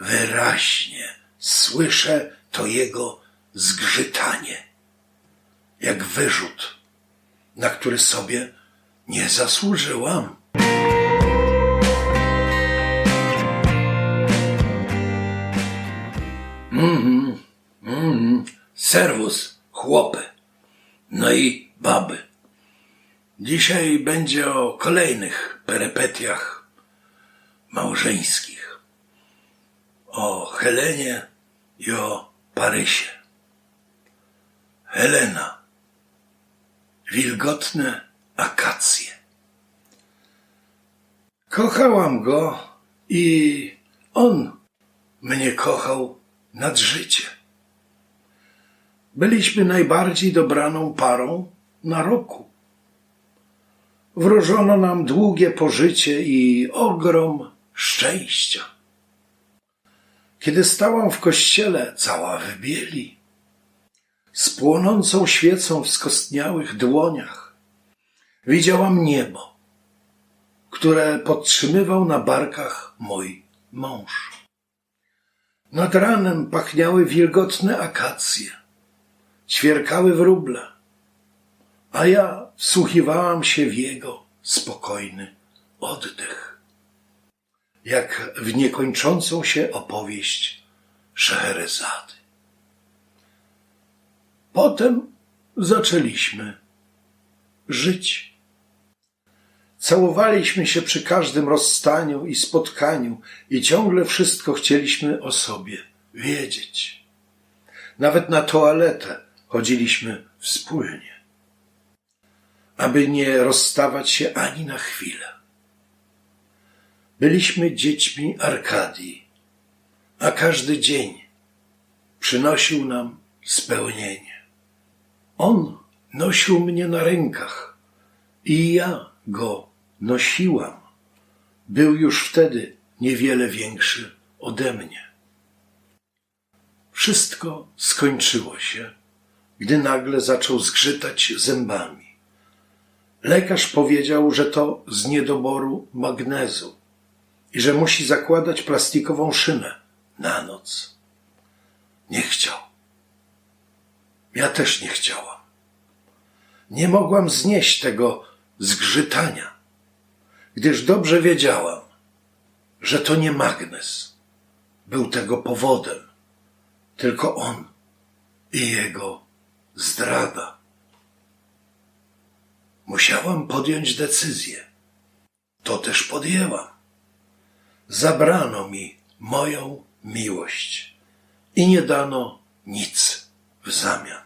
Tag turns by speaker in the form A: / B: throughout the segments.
A: Wyraźnie słyszę to jego zgrzytanie, jak wyrzut, na który sobie nie zasłużyłam. Mhm, mhm. Serwus, chłopy. No i baby. Dzisiaj będzie o kolejnych perepetiach małżeńskich. O Helenie i o Parysie. Helena. Wilgotne akacje. Kochałam go i on mnie kochał nad życie. Byliśmy najbardziej dobraną parą na roku. Wróżono nam długie pożycie i ogrom szczęścia. Kiedy stałam w kościele, cała w bieli, z płonącą świecą w skostniałych dłoniach, widziałam niebo, które podtrzymywał na barkach mój mąż. Nad ranem pachniały wilgotne akacje, ćwierkały wróble, a ja wsłuchiwałam się w jego spokojny oddech, jak w niekończącą się opowieść Szeherezady. Potem zaczęliśmy żyć. Całowaliśmy się przy każdym rozstaniu i spotkaniu i ciągle wszystko chcieliśmy o sobie wiedzieć. Nawet na toaletę chodziliśmy wspólnie, aby nie rozstawać się ani na chwilę. Byliśmy dziećmi Arkadii, a każdy dzień przynosił nam spełnienie. On nosił mnie na rękach i ja go nosiłam. Był już wtedy niewiele większy ode mnie. Wszystko skończyło się, gdy nagle zaczął zgrzytać zębami. Lekarz powiedział, że to z niedoboru magnezu i że musi zakładać plastikową szynę na noc. Nie chciał. Ja też nie chciałam. Nie mogłam znieść tego zgrzytania, gdyż dobrze wiedziałam, że to nie magnes był tego powodem, tylko on i jego zdrada. Musiałam podjąć decyzję. To też podjęłam. Zabrano mi moją miłość i nie dano nic w zamian.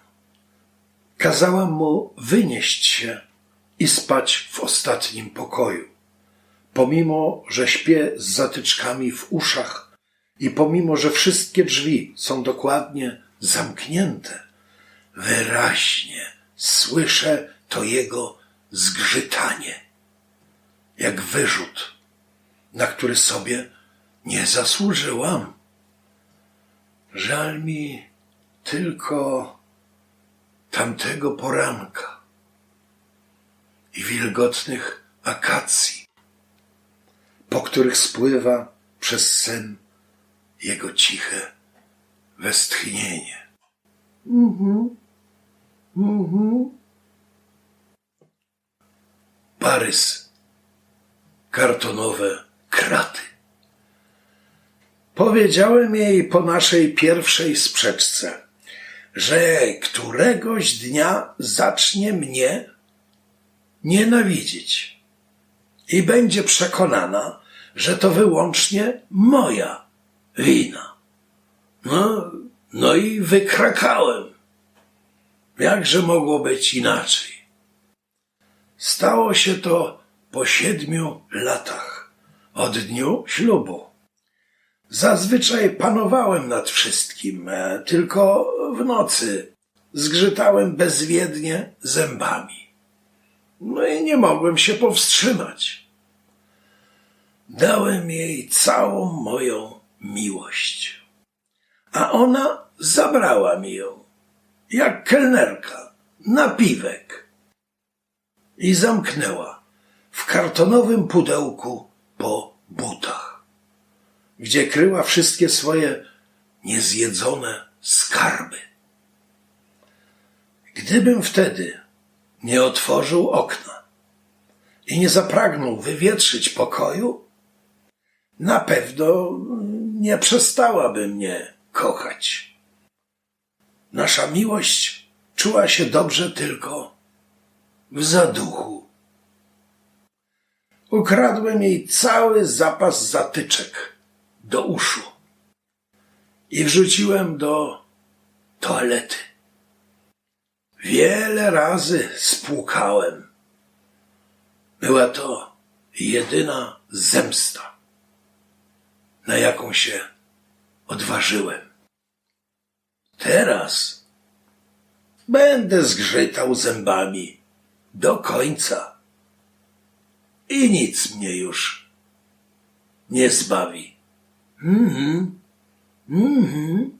A: Kazałam mu wynieść się i spać w ostatnim pokoju, pomimo, że śpię z zatyczkami w uszach i pomimo, że wszystkie drzwi są dokładnie zamknięte, wyraźnie słyszę to jego zgrzytanie, jak wyrzut, na który sobie nie zasłużyłam. Żal mi tylko tamtego poranka i wilgotnych akacji, po których spływa przez sen jego ciche westchnienie. Mhm. Mhm. Parys. Kartonowe kraty. Powiedziałem jej po naszej pierwszej sprzeczce, że któregoś dnia zacznie mnie nienawidzić i będzie przekonana, że to wyłącznie moja wina. No, no i wykrakałem. Jakże mogło być inaczej? Stało się to po siedmiu latach od dniu ślubu. Zazwyczaj panowałem nad wszystkim, e, tylko w nocy zgrzytałem bezwiednie zębami. No i nie mogłem się powstrzymać. Dałem jej całą moją miłość, a ona zabrała mi ją, jak kelnerka, napiwek i zamknęła w kartonowym pudełku po butach. gdzie kryła wszystkie swoje niezjedzone skarby. Gdybym wtedy nie otworzył okna i nie zapragnął wywietrzyć pokoju, na pewno nie przestałaby mnie kochać. Nasza miłość czuła się dobrze tylko w zaduchu. Ukradłem jej cały zapas zatyczek do uszu i wrzuciłem do toalety. Wiele razy spłukałem. Była to jedyna zemsta, na jaką się odważyłem. Teraz będę zgrzytał zębami do końca i nic mnie już nie zbawi. Mhm, mhm.